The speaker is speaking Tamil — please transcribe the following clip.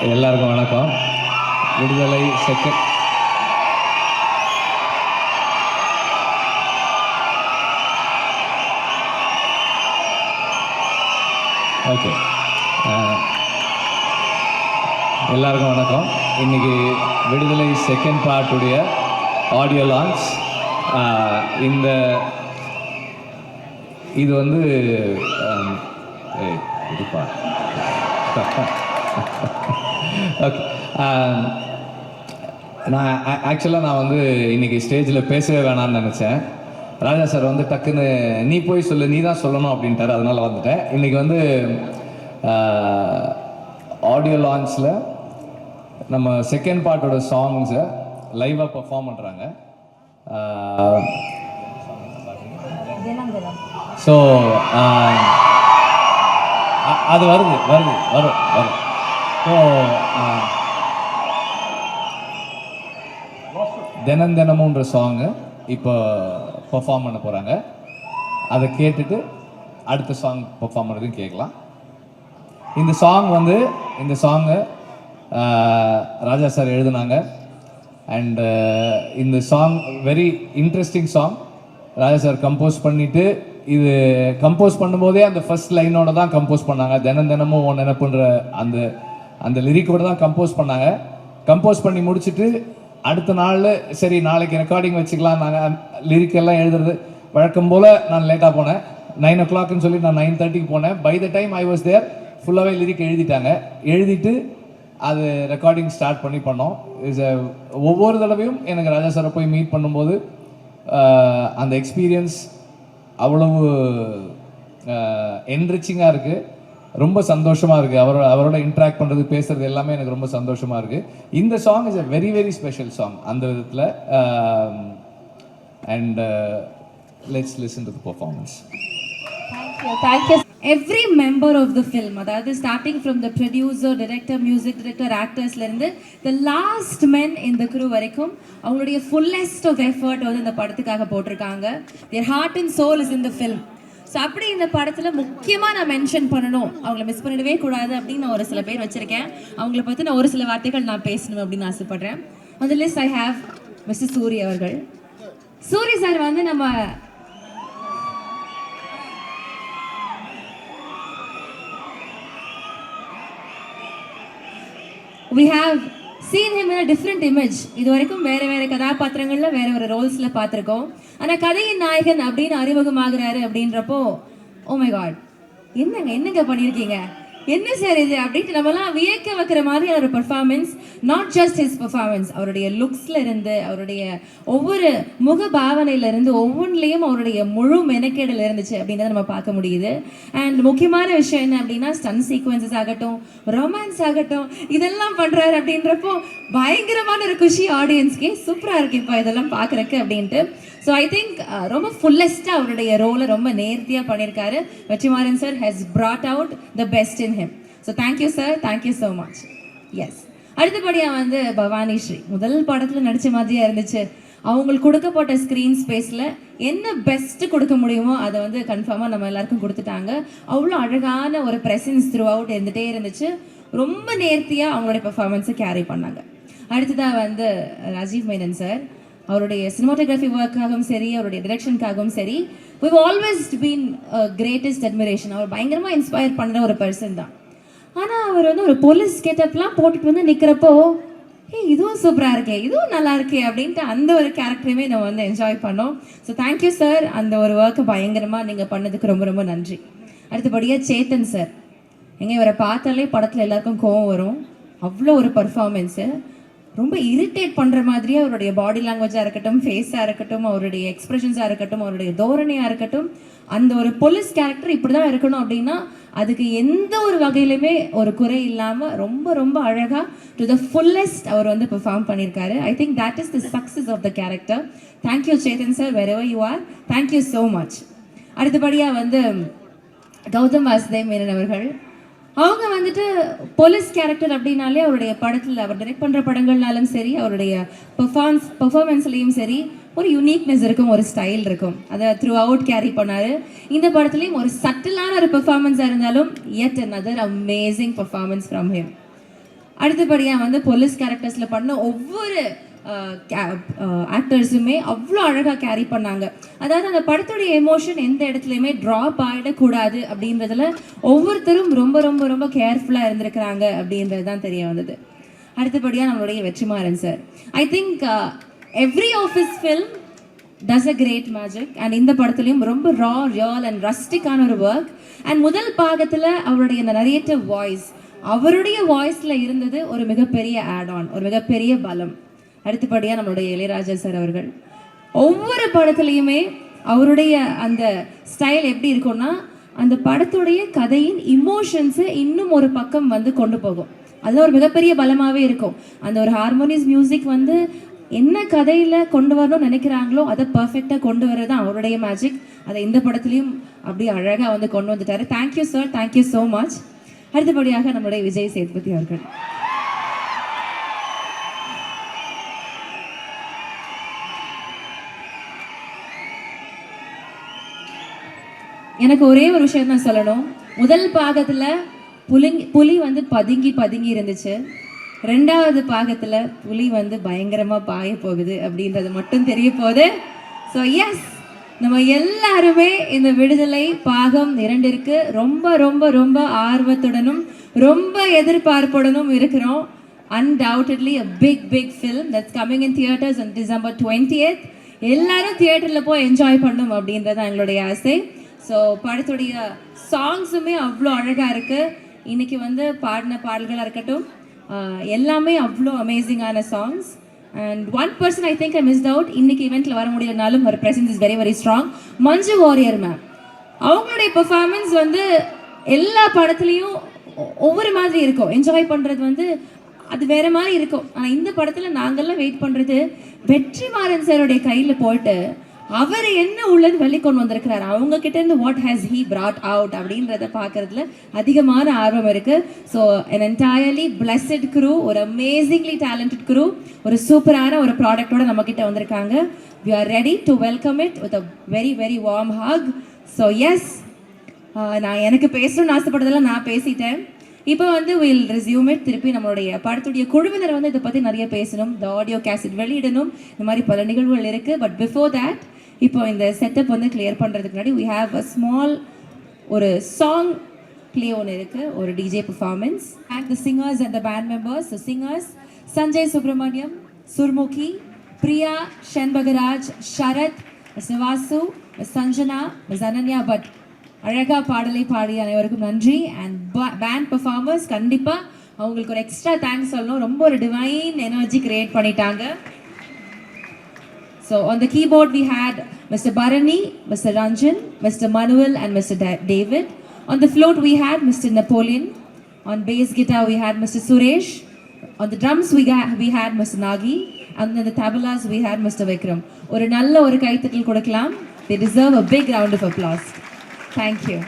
எல்லாருக்கும் வணக்கம். விடுதலை செகண்ட் ஓகே எல்லாருக்கும் வணக்கம். இன்னைக்கு விடுதலை செகண்ட் பார்ட்டுடைய ஆடியோ லான்ச் இந்த இது வந்து இதுப்பா. ஓகே um, நான் ஆக்சுவலாக நான் வந்து இன்றைக்கி ஸ்டேஜில் பேசவே வேணாம்னு நினச்சேன். ராஜா சார் வந்து டக்குன்னு நீ போய் சொல்லு நீ தான் சொல்லணும் அப்படின்ட்டாரு. அதனால் வந்துட்டேன். இன்றைக்கி வந்து ஆடியோ லான்ச்சில் நம்ம செகண்ட் பார்ட்டோட சாங்ஸை லைவாக பெர்ஃபார்ம் பண்ணுறாங்க ஸோ அது வருது வருது வரும் வரும். ஸோ தினம் தினமுன்ற சாங்கு இப்போ பெர்ஃபார்ம் பண்ண போகிறாங்க அதை கேட்டுட்டு அடுத்த சாங் பெர்ஃபார்ம் பண்ணுறதையும் கேட்கலாம். இந்த சாங் வந்து இந்த சாங்கு ராஜா சார் எழுதுனாங்க. அண்டு இந்த song very interesting song Raja sir compose பண்ணிவிட்டு இது கம்போஸ் பண்ணும்போதே அந்த ஃபஸ்ட் லைனோட தான் கம்போஸ் பண்ணாங்க. தினம் தினமும் உன் நினைப்புன்ற அந்த அந்த லிரிக்கோட தான் கம்போஸ் பண்ணாங்க. கம்போஸ் பண்ணி முடிச்சுட்டு அடுத்த நாள் சரி நாளைக்கு ரெக்கார்டிங் வச்சுக்கலாம் நாங்கள் லிரிக் எல்லாம் எழுதுறது. வழக்கம் போல் நான் லேட்டாக போனேன். நைன் ஓ கிளாக்னு சொல்லி நான் நைன் தேர்ட்டிக்கு போனேன். By the time I was there ஃபுல்லாகவே லிரிக் எழுதிட்டாங்க. எழுதிட்டு அது ரெக்கார்டிங் ஸ்டார்ட் பண்ணி பண்ணோம். இஸ் ஒவ்வொரு தடவையும் எனக்கு ராஜா சாரை போய் மீட் பண்ணும்போது அந்த எக்ஸ்பீரியன்ஸ் அவ்வளவு என்ரிச்சிங்காக இருக்குது ரொம்ப சந்தோஷமாக இருக்குது அவரோட அவரோட இன்ட்ராக்ட் பண்ணுறது பேசுறது எல்லாமே எனக்கு ரொம்ப சந்தோஷமாக இருக்குது இந்த song is a very very special song அந்த விதத்தில் and let's listen to performance every member of the film அதாவது starting from the producer director music director ஆக்டர்ஸ்லேருந்து the last men இந்த குரு வரைக்கும் அவங்களுடைய ஃபுல்லஸ்ட் ஆஃப் எஃபர்ட் வந்து இந்த படத்துக்காக போட்டிருக்காங்க their heart and soul is in the film so அப்படி இந்த படத்தில் முக்கியமாக நான் மென்ஷன் பண்ணணும். அவங்கள மிஸ் பண்ணிடவே கூடாது அப்படின்னு நான் ஒரு சில பேர் வச்சுருக்கேன். அவங்கள பற்றி நான் ஒரு சில வார்த்தைகள் நான் பேசணும் அப்படின்னு ஆசைப்பட்றேன். அந்த list I have mister Suri அவர்கள். சூரி சார் வந்து நம்ம we have seen him in different image இது வரைக்கும் வேற வேற கதாபாத்திரங்கள்ல வேற ஒரு ரோல்ஸ்ல பார்த்துருக்கோம். ஆனா கதையின் நாயகன் அப்படின்னு அறிமுகமாகிறாரு அப்படின்றப்போ ஓ மை காட் என்னங்க என்னங்க பண்ணியிருக்கீங்க? என்ன சார் இது அப்படின்ட்டு நம்மலாம் வியக்க வைக்கிற மாதிரியான ஒரு performance not just his performance அவருடைய லுக்ஸ்ல இருந்து அவருடைய ஒவ்வொரு முக பாவனையில இருந்து ஒவ்வொன்றிலையும் அவருடைய முழு மெனக்கேடல் இருந்துச்சு அப்படின்றத நம்ம பார்க்க முடியுது. அண்ட் முக்கியமான விஷயம் என்ன அப்படின்னா ஸ்டன் சீக்வன்சஸ் ஆகட்டும் ரொமான்ஸ் ஆகட்டும் இதெல்லாம் பண்றாரு அப்படின்றப்போ பயங்கரமான ஒரு குஷி ஆடியன்ஸ்க்கே சூப்பரா இருக்கு இப்போ இதெல்லாம் பார்க்கறக்கு அப்படின்ட்டு. ஸோ ஐ திங்க் ரொம்ப ஃபுல்லஸ்ட்டாக அவருடைய ரோலை ரொம்ப நேர்த்தியாக பண்ணியிருக்காரு. Vetrimaaran sir has brought out the best in him so thank you sir thank you so much yes அடுத்தபடியாக வந்து பவானி ஸ்ரீ. முதல் படத்தில் நடித்த மாதிரியே இருந்துச்சு. அவங்களுக்கு கொடுக்கப்பட்ட ஸ்க்ரீன் ஸ்பேஸில் என்ன பெஸ்ட்டு கொடுக்க முடியுமோ அதை வந்து கன்ஃபார்மாக நம்ம எல்லாருக்கும் கொடுத்துட்டாங்க. அவ்வளோ அழகான ஒரு ப்ரெசன்ஸ் த்ரூ அவுட் இருந்துகிட்டே இருந்துச்சு. ரொம்ப நேர்த்தியாக அவங்களுடைய பெர்ஃபார்மன்ஸை கேரி பண்ணாங்க. அடுத்ததாக வந்து ராஜீவ் மேனன் சார் அவருடைய சினிமாட்டோகிராஃபி ஒர்க்காகவும் சரி அவருடைய டிரெக்ஷனுக்காகவும் சரி we've always been greatest admiration அவர் பயங்கரமாக இன்ஸ்பயர் பண்ணுற ஒரு பர்சன் தான். ஆனால் அவர் வந்து ஒரு போலீஸ் கெட்டப்லாம் போட்டுட்டு வந்து நிற்கிறப்போ ஏய் இதுவும் சூப்பராக இருக்கே இதுவும் நல்லா இருக்கே அப்படின்ட்டு அந்த ஒரு கேரக்டரையுமே நம்ம வந்து என்ஜாய் பண்ணோம். ஸோ தேங்க்யூ சார் அந்த ஒரு ஒர்க்கை பயங்கரமாக நீங்கள் பண்ணதுக்கு ரொம்ப ரொம்ப நன்றி. அடுத்தபடியாக சேத்தன் சார் எங்கே இவரை பார்த்தாலே படத்தில் எல்லாருக்கும் கோவம் வரும். அவ்வளோ ஒரு பர்ஃபார்மென்ஸு ரொம்ப இரிட்டேட் பண்ணுற மாதிரியே அவருடைய பாடி லாங்குவேஜாக இருக்கட்டும் ஃபேஸாக இருக்கட்டும் அவருடைய எக்ஸ்பிரஷன்ஸாக இருக்கட்டும் அவருடைய தோரணையாக இருக்கட்டும் அந்த ஒரு போலீஸ் கேரக்டர் இப்படி தான் இருக்கணும் அப்படின்னா அதுக்கு எந்த ஒரு வகையிலுமே ஒரு குறை இல்லாமல் ரொம்ப ரொம்ப அழகாக டு த ஃபுல்லஸ்ட் அவர் வந்து பெர்ஃபார்ம் பண்ணியிருக்காரு. I think that is the success of the character thank you Chetan sir wherever you are thank you so much அடுத்தபடியாக வந்து கௌதம் வாசுதேவ் மேனன் அவர்கள். அவங்க வந்துட்டு போலீஸ் கேரக்டர் அப்படின்னாலே அவருடைய படத்தில் அவர் டைரக்ட் பண்ணுற படங்கள்னாலும் சரி அவருடைய பெர்ஃபார்மன்ஸ் பெர்ஃபார்மன்ஸ்லேயும் சரி ஒரு யூனிக்னஸ் இருக்கும் ஒரு ஸ்டைல் இருக்கும். அதை த்ரூ அவுட் கேரி பண்ணார். இந்த படத்துலேயும் ஒரு சட்டிலான ஒரு பெர்ஃபார்மன்ஸாக இருந்தாலும் yet another amazing performance from him அடுத்தபடியாக வந்து போலீஸ் கேரக்டர்ஸில் பண்ண ஒவ்வொரு ஆக்டர்ஸுமே அவ்வளோ அழகாக கேரி பண்ணாங்க. அதாவது அந்த படத்துடைய எமோஷன் எந்த இடத்துலையுமே ட்ராப் ஆகிடக்கூடாது அப்படின்றதுல ஒவ்வொருத்தரும் ரொம்ப ரொம்ப ரொம்ப கேர்ஃபுல்லாக இருந்திருக்கிறாங்க அப்படின்றது தான் தெரிய வந்தது. அடுத்தபடியாக நம்மளுடைய Vetrimaaran sir I think every of his film does a great magic and இந்த படத்துலையும் ரொம்ப ரா ரியல் அண்ட் ரஸ்டிக்கான ஒரு ஒர்க் அண்ட் முதல் பாகத்தில் அவருடைய அந்த நரேட்டிவ் வாய்ஸ் அவருடைய வாய்ஸில் இருந்தது ஒரு மிகப்பெரிய ஆட் ஆன் ஒரு மிகப்பெரிய பலம். அடுத்தபடியாக நம்மளுடைய இளையராஜா சார் அவர்கள். ஒவ்வொரு படத்துலையுமே அவருடைய அந்த ஸ்டைல் எப்படி இருக்கும்னா அந்த படத்துடைய கதையின் இமோஷன்ஸை இன்னும் ஒரு பக்கம் வந்து கொண்டு போகும். அது ஒரு மிகப்பெரிய பலமாகவே இருக்கும். அந்த ஒரு ஹார்மோனியஸ் மியூசிக் வந்து என்ன கதையில் கொண்டு வரணும்னு நினைக்கிறாங்களோ அதை பர்ஃபெக்டாக கொண்டு வர்றது தான் அவருடைய மேஜிக் அதை இந்த படத்துலையும் அப்படியே அழகாக வந்து கொண்டு வந்துட்டாரு. Thank you sir thank you so much அடுத்தபடியாக நம்மளுடைய விஜய் சேதுபதி அவர்கள். எனக்கு ஒரே ஒரு விஷயம் தான் சொல்லணும். முதல் பாகத்தில் புலிங் புலி வந்து பதுங்கி பதுங்கி இருந்துச்சு. ரெண்டாவது பாகத்தில் புலி வந்து பயங்கரமாக பாய போகுது அப்படின்றது மட்டும் தெரிய போகுது. ஸோ எஸ் நம்ம எல்லாருமே இந்த விடுதலை பாகம் இரண்டிற்கு ரொம்ப ரொம்ப ரொம்ப ஆர்வத்துடனும் ரொம்ப எதிர்பார்ப்புடனும் இருக்கிறோம். Undoubtedly a big big film that's coming in theatres and December twenty eighth எல்லாரும் தியேட்டரில் போய் என்ஜாய் பண்ணும் அப்படின்றது தான் எங்களுடைய ஆசை. ஸோ படத்துடைய சாங்ஸுமே அவ்வளோ அழகாக இருக்குது இன்றைக்கி வந்து பாடின பாடல்களாக இருக்கட்டும் எல்லாமே அவ்வளோ அமேசிங்கான songs and one person I think I miss out இன்னைக்கு இவெண்ட்டில் வர முடியலனாலும் ஒரு presence is very very strong Manju Warrier ma'am அவங்களுடைய பெர்ஃபார்மன்ஸ் வந்து எல்லா படத்துலையும் ஒவ்வொரு மாதிரி இருக்கும். என்ஜாய் பண்ணுறது வந்து அது வேற மாதிரி இருக்கும். ஆனால் இந்த படத்தில் நாங்கள்லாம் வெயிட் பண்ணுறது வெற்றிமாறன் சாருடைய கையில் போட்டு அவர் என்ன உள்ளது வெளி கொண்டு வந்திருக்கிறார்? அவங்க கிட்ட இருந்து what has he brought out அப்படின்றத பார்க்கறதுல அதிகமான ஆர்வம் இருக்கு. ஸோ என் என்டையர்லி blessed குரூ ஒரு அமேசிங்லி டேலண்டட் குரூ ஒரு சூப்பரான ஒரு ப்ராடக்டோட நம்ம கிட்ட வந்திருக்காங்க we are ready to welcome it with a very very warm hug so yes நான் எனக்கு பேசணும்னு ஆசைப்பட்டதெல்லாம் நான் பேசிட்டேன். இப்போ வந்து வில் ரெசியூம் இட் திருப்பி நம்மளுடைய படத்துடைய குழுவினர் வந்து இதை பற்றி நிறைய பேசணும். இந்த ஆடியோ கேசட் வெளியிடணும். இந்த மாதிரி பல நிகழ்வுகள் இருக்குது பட் பிஃபோர் தேட் இப்போ இந்த செட்டப் வந்து கிளியர் பண்ணுறதுக்கு முன்னாடி வி ஹாவ் அ ஸ்மால் ஒரு சாங் ப்ளே ஒன்று இருக்குது ஒரு DJ performance and the singers and the band members the singers Sanjay Subramaniam Surmukhi Priya Shanbagaraj Sharath Sivasu Sanjana miss Ananya Bhat அழகா பாடலை பாடிய அனைவருக்கும் நன்றி. அண்ட் பேண்ட் பர்ஃபார்மர்ஸ் கண்டிப்பாக அவங்களுக்கு ஒரு எக்ஸ்ட்ரா தேங்க்ஸ் சொல்லணும். ரொம்ப ஒரு டிவைன் எனர்ஜி கிரியேட் பண்ணிட்டாங்க. So on the keyboard we had Mr. Barani, Mr. Ranjan, Mr. Manuel and Mr. Da- David. On the flute we had Mr. Napoleon. On bass guitar we had Mr. Suresh. On the drums we, got, we had Mr. Nagi. And on the tabalas we had Mr. Vikram. ஒரு நல்ல ஒரு கைத்தட்டல் கொடுக்கலாம். They deserve a big round of applause. Thank you.